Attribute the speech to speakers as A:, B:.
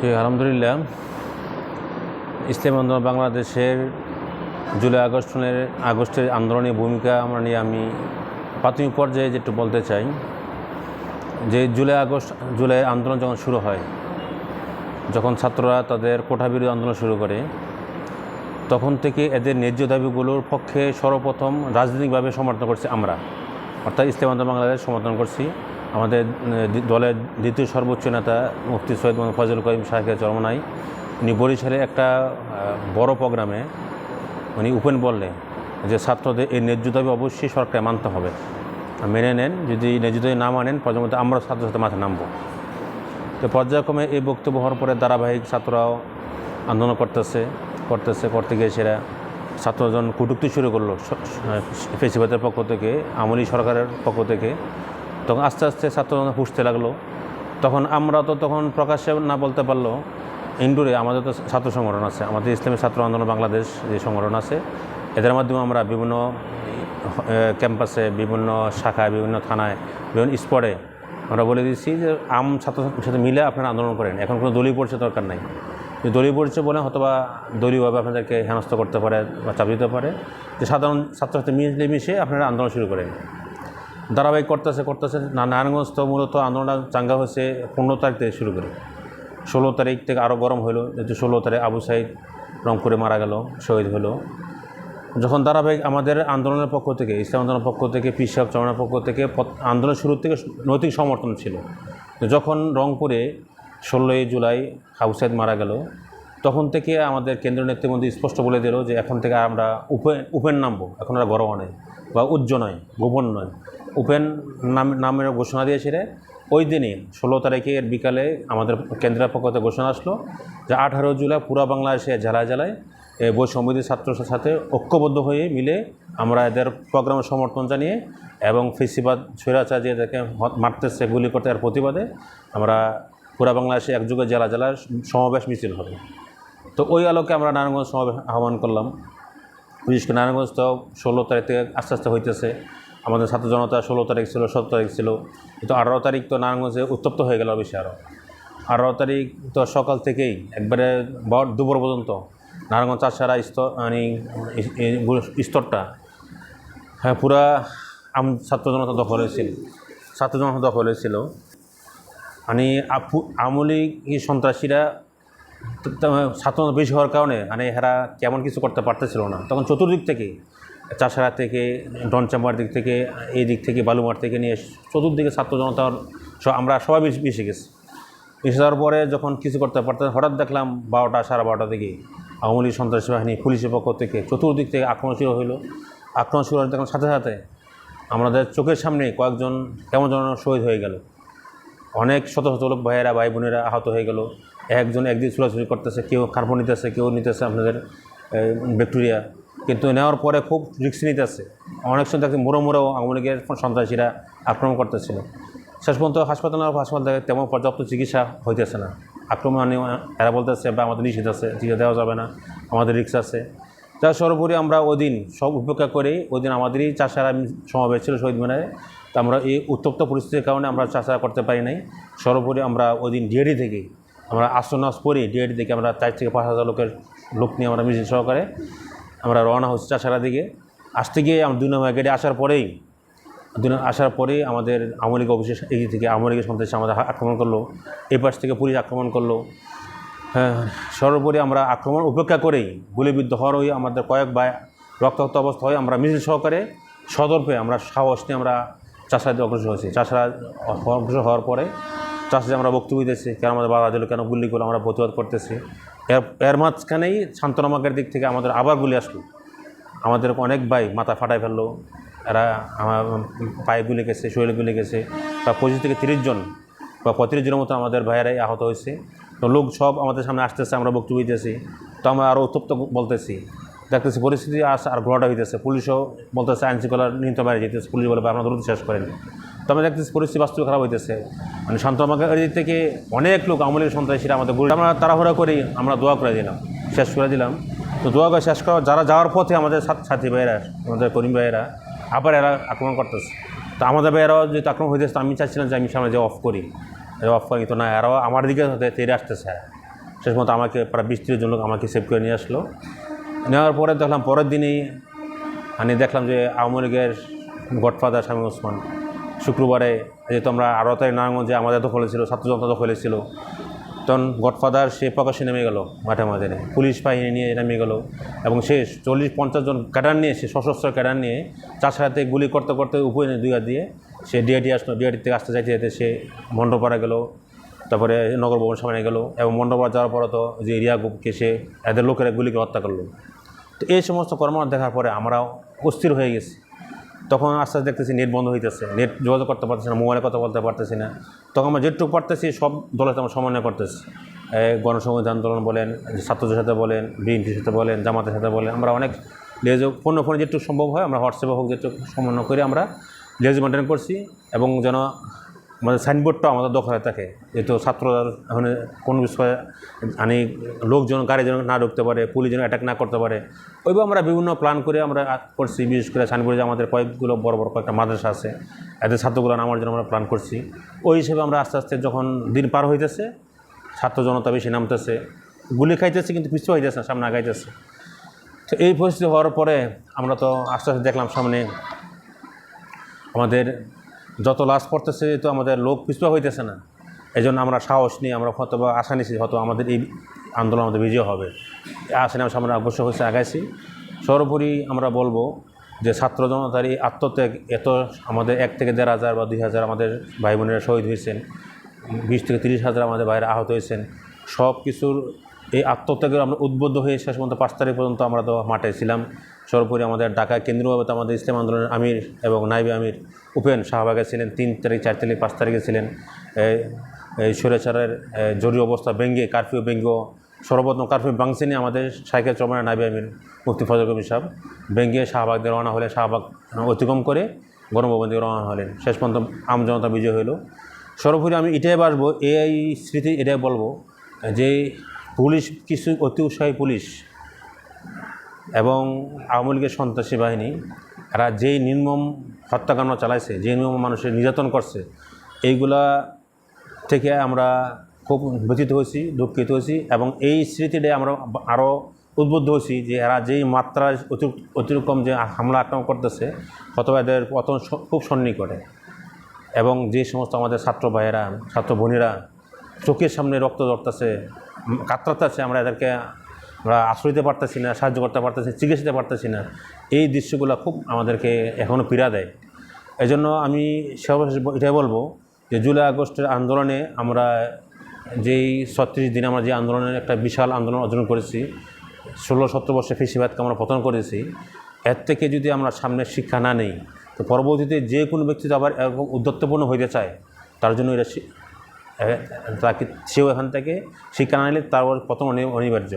A: জি আলহামদুলিল্লাহ, ইসলাম আন্দোলন বাংলাদেশের জুলাই আগস্টের আগস্টের আন্দোলনের ভূমিকা আমরা নিয়ে আমি প্রাথমিক পর্যায়ে যেটু বলতে চাই, যে জুলাই আগস্ট, জুলাই আন্দোলন যখন শুরু হয়, যখন ছাত্ররা তাদের কোঠা বিরোধী আন্দোলন শুরু করে, তখন থেকে এদের ন্যায্য দাবিগুলোর পক্ষে সর্বপ্রথম রাজনৈতিকভাবে সমর্থন করছি আমরা। অর্থাৎ ইসলাম আন্দোলন বাংলাদেশ সমর্থন করছি। আমাদের দলের দ্বিতীয় সর্বোচ্চ নেতা মুফতি সৈয়দ মোহাম্মদ ফজল করিম শাহের চরমনাই। উনি বরিশালে একটা বড় প্রোগ্রামে উনি উপেন বললে যে, ছাত্রদের এই ন্যায্য অবশ্যই সরকার মানতে হবে। মেনে নেন, যদি ন্যায্য না মানেন প্রথমত আমরা ছাত্র সাথে মাঠে নামবো। তো পর্যায়ক্রমে এই বক্তব্য হওয়ার পরে ধারাবাহিক ছাত্ররাও আন্দোলন করতেছে করতেছে, করতে গিয়ে সেরা ছাত্রজন কটুক্তি শুরু করল ফেসিবাদের পক্ষ থেকে, আমলি সরকারের পক্ষ থেকে। তখন আস্তে আস্তে ছাত্রজন পুষতে লাগল। তখন আমরা তো তখন প্রকাশ্যে না বলতে পারল। ইন্ডোরে আমাদের তো ছাত্র সংগঠন আছে, আমাদের ইসলামী ছাত্র আন্দোলন বাংলাদেশ যে সংগঠন আছে, এদের মাধ্যমে আমরা বিভিন্ন ক্যাম্পাসে, বিভিন্ন শাখায়, বিভিন্ন থানায়, বিভিন্ন স্পটে আমরা বলে দিচ্ছি যে আম ছাত্রছাত্রীর সাথে মিলে আপনারা আন্দোলন করেন। এখন কোনো দলীয় পরিচয় দরকার নাই। দলীয় পরিচয় বলে অথবা দলীয়ভাবে আপনাদেরকে হেনস্থ করতে পারে বা চাপ দিতে পারে। যে সাধারণ ছাত্রছাত্রী মিলে মিশে আপনারা আন্দোলন শুরু করেন। ধারাবাহিক করতেছে করতেছে নারায়ণগঞ্জ তো মূলত আন্দোলনটা চাঙ্গা হয়েছে পনেরো তারিখ থেকে শুরু করে। ষোলো তারিখ থেকে আরও গরম হলো যেহেতু ষোলো তারিখ আবু সাইদ রংপুরে মারা গেল, শহীদ হলো যখন ধারাবাহিক আমাদের আন্দোলনের পক্ষ থেকে, ইসলাম আন্দোলনের পক্ষ থেকে পিসাব চরণের পক্ষ থেকে পথ- আন্দোলন শুরু থেকে নৈতিক সমর্থন ছিল। যখন রংপুরে ষোলোই জুলাই আবু সাইদ মারা গেল, তখন থেকে আমাদের কেন্দ্রীয় নেতৃবৃন্দ স্পষ্ট বলে দিল যে এখন থেকে আমরা উপেন উপেন নামবো, এখন আর গরম নয় বা উজ্জ নয়, গোপন নয়। উপেন নাম নামের ঘোষণা দিয়েছিলে ওই দিনই, ষোলো তারিখের বিকালে আমাদের কেন্দ্রের পক্ষ থেকে ঘোষণা আসলো যে আঠারো জুলাই পুরা বাংলাদেশে জেলায় জেলায় এই বৈষম্যদী ছাত্রদের সাথে ঐক্যবদ্ধ হয়ে মিলে আমরা এদের প্রোগ্রামের সমর্থন জানিয়ে এবং ফেসিবাদ, স্বৈরাচার যে এদেরকে মারতেছে, গুলি করতে এর প্রতিবাদে আমরা পুরা বাংলাদেশে একযুগে জেলা জেলার সমাবেশ মিছিল হবে। তো ওই আলোকে আমরা নারায়ণগঞ্জ সমাবেশ আহ্বান করলাম। বিশেষ করে নারায়ণগঞ্জ তো ষোলো তারিখ থেকে আস্তে আস্তে হইতেছে। আমাদের ছাত্র জনতা ষোলো তারিখ ছিল, সতেরো তারিখ ছিল। কিন্তু আঠারো তারিখ তো নারায়ণগঞ্জে উত্তপ্ত হয়ে গেল বেশি আরও আঠারো তারিখ তো সকাল থেকেই, একবারে বর দুপুর পর্যন্ত নারায়ণগঞ্জ চাষারা স্তর মানে স্তরটা হ্যাঁ পুরা আম ছাত্র জনতা দখল হয়েছিল। ছাত্র জনতা দখল হয়েছিল। মানে আপু আমলিক সন্ত্রাসীরা ছাত্র বেশি হওয়ার কারণে মানে এরা কেমন কিছু করতে পারতেছিল না। তখন চতুর্দিক থেকে চাষারা থেকে ডনচাম্বার দিক থেকে, এই দিক থেকে, বালুমার থেকে নিয়ে চতুর্দিকে ছাত্র জনতার আমরা সবাই বেশি গেছি। এসে যাওয়ার পরে যখন কিছু করতে পারতেন, হঠাৎ দেখলাম বারোটা, সাড়ে বারোটা থেকে আওয়ামী লীগ সন্ত্রাসী বাহিনী পুলিশের পক্ষ থেকে চতুর্দিক থেকে আক্রমণ শুরু হইল। আক্রমণ শুরু দেখলাম সাথে সাথে আমাদের চোখের সামনে কয়েকজন কেমন যেন শহীদ হয়ে গেল। অনেক শত শত লোক ভাইয়েরা ভাই বোনেরা আহত হয়ে গেল। একজন একদিন চুরাচুরি করতেছে, কেউ কার্বন নিতেছে, কেউ নিতেছে আপনাদের ব্যাকটেরিয়া। কিন্তু নেওয়ার পরে খুব রিক্স নিতেছে। অনেক সময় দেখছি মোড়ো মোড়ো আওয়ামী লীগের সন্ত্রাসীরা আক্রমণ করতেছিল। শেষ পর্যন্ত হাসপাতাল হাসপাতাল থেকে তেমন পর্যাপ্ত চিকিৎসা হইতেছে না। আক্রমণ এরা বলতেছে, বা আমাদের নিষেধ আছে, চিকিৎসা দেওয়া যাবে না, আমাদের রিক্স আছে। যা সর্বোপরি আমরা ওই দিন সব উপেক্ষা করে, ওই দিন আমাদেরই চাষারা সমাবেশ ছিল শহীদ মিনারে। তা আমরা এই উত্তপ্ত পরিস্থিতির কারণে আমরা চাষা করতে পারি নাই। সর্বোপরি আমরা ওই দিন ডিএডি থেকে, আমরা আসনাস পরে ডিএডি থেকে আমরা চার থেকে পাঁচ হাজার লোকের লোক নিয়ে আমরা মিছিল সহকারে আমরা রওনা হচ্ছি চাষারা দিকে। আসতে গিয়ে আমরা দুই নম্বর গেটে আসার পরেই, দুই আসার পরেই আমাদের আওয়ামী লীগ অফিসের এগিয়ে থেকে লীগের সন্ত্রাসী আমাদের আক্রমণ করল। এই পাশ থেকে পুলিশ আক্রমণ করল। হ্যাঁ সর্বোপরি আমরা আক্রমণ উপেক্ষা করেই গুলিবিদ্ধ হওয়ার হয়ে আমাদের কয়েক বা রক্তাক্ত অবস্থা হয়ে আমরা মিছিল সহকারে সদর্পে আমরা সাহস নিয়ে আমরা চাষাতে অগ্রসর হয়েছি। চাষারা অগ্রসর হওয়ার পরে চাষে আমরা বক্তব্য দিতেছি, কেন আমাদের বাধা দিল, কেন গুলি করল, আমরা প্রতিবাদ করতেছি। এর মাঝখানেই শান্তনামাকের দিক থেকে আমাদের আবার গুলি আসলো। আমাদের অনেক ভাই মাথা ফাটাই ফেলল। এরা আমার পায়ে গুলি গেছে, শরীরে গুলি গেছে। বা পঁচিশ থেকে তিরিশ জন বা পঁয়ত্রিশ জনের মতো আমাদের ভাইয়েরাই আহত হয়েছে। তো লোক সব আমাদের সামনে আসতেছে, আমরা বক্তব্য দিতেছি। তো আমরা আরও উত্তপ্ত বলতেছি। দেখতেছি পরিস্থিতি আস আর ঘোরাটা হইতেছে। পুলিশও বলতেছে আইন শৃঙ্খলার নিয়ন্ত্রণ বাইরে যেতেছে। পুলিশ বলে আপনারা দ্রুত শেষ করেন। আমরা দেখতেছি পরিস্থিতি বাস্তব খারাপ হইতেছে। মানে শান্তমাকের দিক থেকে অনেক লোক আমলের সন্ত্রাসীরা আমাদের গুলি আমরা তাড়াহুড়া করেই আমরা দোয়া করে দিলাম, শেষ করে দিলাম। তো দোয়া করে শেষ করা যারা যাওয়ার পথে আমাদের সাথ- ভাইয়েরা, আমাদের করিম ভাইয়েরা, আবার এরা আক্রমণ করতেছে। তো আমাদের ভাইয়েরাও যেহেতু আক্রমণ হইতেছে, আমি চাচ্ছিলাম যে আমি সামনে যে অফ করি। অফ করি তো না, এরাও আমার দিকে তেরে আসতেছে। শেষ মতো আমাকে প্রায় বিশ ত্রিশ জন লোক আমাকে সেভ করে নিয়ে আসলো। নেওয়ার পরে দেখলাম পরের দিনই আমি দেখলাম যে আওয়ামী লীগের গডফাদার স্বামী ওসমান শুক্রবারে যেহেতু আমরা আড়তায় নারায়ণগঞ্জে আমাদের দখলে ছিল, ছাত্র জনতা দখলে ছিল। তখন গডফাদার সে প্রকাশ্যে নেমে গেল মাঠে মাঝে পুলিশ বাহিনী নিয়ে নেমে গেল এবং সে চল্লিশ পঞ্চাশ জন ক্যাডার নিয়ে, সে সশস্ত্র ক্যাডার নিয়ে চাষাতে গুলি করতে করতে উপরে দুই হাত দিয়ে সে ডিআইডি আসলো। ডিআইডি থেকে আসতে চাইতে যেতে সে মণ্ডপাড়া গেল, তারপরে নগর ভবন সামনে গেল এবং মণ্ডপাড়া যাওয়ার পরে তো যে এরিয়া গ্রুপকে সে এদের লোকেরা গুলিকে হত্যা করল। তো এই সমস্ত কর্ম দেখার পরে আমরা অস্থির হয়ে গেছি। তখন আস্তে আস্তে দেখতেছি নেট বন্ধ হইতেছে। নেট যোগাযোগ করতে পারতেছি না মোবাইলে কথা বলতে পারতেছি না। তখন আমরা যেটুকু পারতেছি, সব দলের সাথে আমরা সমন্বয় করতেছি। গণসংহতি আন্দোলন বলেন, ছাত্রদের সাথে বলেন, বিএনপির সাথে বলেন, জামাতের সাথে বলেন, আমরা অনেক লেজো, ফোন ফোনে যেটুকু সম্ভব হয়, আমরা হোয়াটসঅ্যাপে হোক যেটুকু সমন্বয় করে, আমরা লেজ মেনটেন করছি এবং যেন আমাদের সাইনবোর্ডটাও আমাদের দখলে থাকে। যেহেতু ছাত্ররা এখন কোনো বিষয়ে আনি লোকজন গাড়ি যেন না ঢুকতে পারে পুলিশ যেন অ্যাটাক না করতে পারে। ওইভাবে আমরা বিভিন্ন প্ল্যান করে আমরা করছি, বিশেষ করে সাইনবোর্ডে আমাদের কয়েকগুলো বড় বড় কয়েকটা মাদ্রাসা আছে, এদের ছাত্রগুলো নামার জন্য আমরা প্ল্যান করছি। ওই হিসেবে আমরা আস্তে আস্তে যখন দিন পার হইতেছে, ছাত্র জনতা বেশি নামতেছে। গুলি খাইতেছে কিন্তু পিছু হইতেছে না, সামনে আগাইতেছে। তো এই পরিস্থিতি হওয়ার পরে আমরা তো আস্তে আস্তে দেখলাম সামনে আমাদের যত লাশ পড়তেছে তো আমাদের লোক পিছপা হইতেছে না। এই জন্য আমরা সাহস নিয়ে আমরা হয়তো বা আশা নিছি হয়তো আমাদের এই আন্দোলন আমাদের বিজয় হবে। আশা নিয়ে আমরা অবশ্যই হয়েছে, আগাইছি। সর্বোপরি আমরা বলব যে ছাত্র জনতার এই আত্মত্যাগ এত আমাদের এক থেকে দেড় হাজার বা দুই হাজার আমাদের ভাই বোনেরা শহীদ হয়েছেন, বিশ থেকে তিরিশ হাজার আমাদের বাইরে আহত হয়েছেন সব কিছুর এই আত্মত্যাগের আমরা উদ্বুদ্ধ হয়ে শেষ পর্যন্ত পাঁচ তারিখ পর্যন্ত আমরা তো মাঠে ছিলাম। সর্বোপরি আমাদের ঢাকা কেন্দ্রীয়ভাবে আমাদের ইসলাম আন্দোলনের আমির এবং নাইবে আমির উপেন শাহবাগে ছিলেন, তিন তারিখ, চার তারিখ, পাঁচ তারিখে ছিলেন। এই স্বৈরাচারের জরুরি অবস্থা ব্যঙ্গে কারফিউ ব্যঙ্গ সর্বপ্রথম কারফিউ ভাঙছেনি আমাদের সাইকেল চরমানের নাইবে আমির মুফতি ফজল কবির সাহেব ব্যঙ্গে শাহবাগ দিয়ে রওনা হলে শাহবাগ অতিক্রম করে গণভবন দিয়ে রওনা হলেন। শেষ পর্যন্ত আমজনতা বিজয় হলো। সর্বোপরি আমি এটাই বাসবো এই স্মৃতি এটাই বলব যে পুলিশ, কিছু অতি উৎসাহী পুলিশ এবং আওয়ামী লীগের সন্ত্রাসী বাহিনী, এরা যেই নির্মম হত্যাকাণ্ড চালাইছে যে নির্মম মানুষের নির্যাতন করছে, এইগুলা থেকে আমরা খুব ব্যথিত হয়েছি, দুঃখিত হয়েছি এবং এই স্মৃতিটাই আমরা আরও উদ্বুদ্ধ হয়েছি যে এরা যেই মাত্রায় অতিরকম যে হামলা আক্রমণ করতেছে, অথবা এদের পতন খুব সন্নিকটে এবং যে সমস্ত আমাদের ছাত্র ভাইয়েরা, ছাত্র বোনেরা চোখের সামনে রক্ত ধরতেছে কাতরাতেছে আমরা এদেরকে, আমরা আশ্রয় দিতে পারতেছি না, সাহায্য করতে পারতেছি, চিকিৎসা পারতেছি না। এই দৃশ্যগুলো খুব আমাদেরকে এখনও পীড়া দেয়। এই জন্য আমি সর্বশেষ এটাই বলব যে জুলাই আগস্টের আন্দোলনে আমরা যেই ছত্রিশ দিন আমরা যে আন্দোলনের একটা বিশাল আন্দোলন অর্জন করেছি, ষোলো সতেরো বর্ষে ফেসিবাদকে আমরা পতন করেছি, এর থেকে যদি আমরা সামনের শিক্ষা না নেই, তো পরবর্তীতে যে কোনো ব্যক্তি আবার উদ্যত্তপূর্ণ হইতে চায়, তার জন্য এটা তাকে সেও এখান থেকে শিক্ষা না নিলে তার প্রথম অনি- অনিবার্য।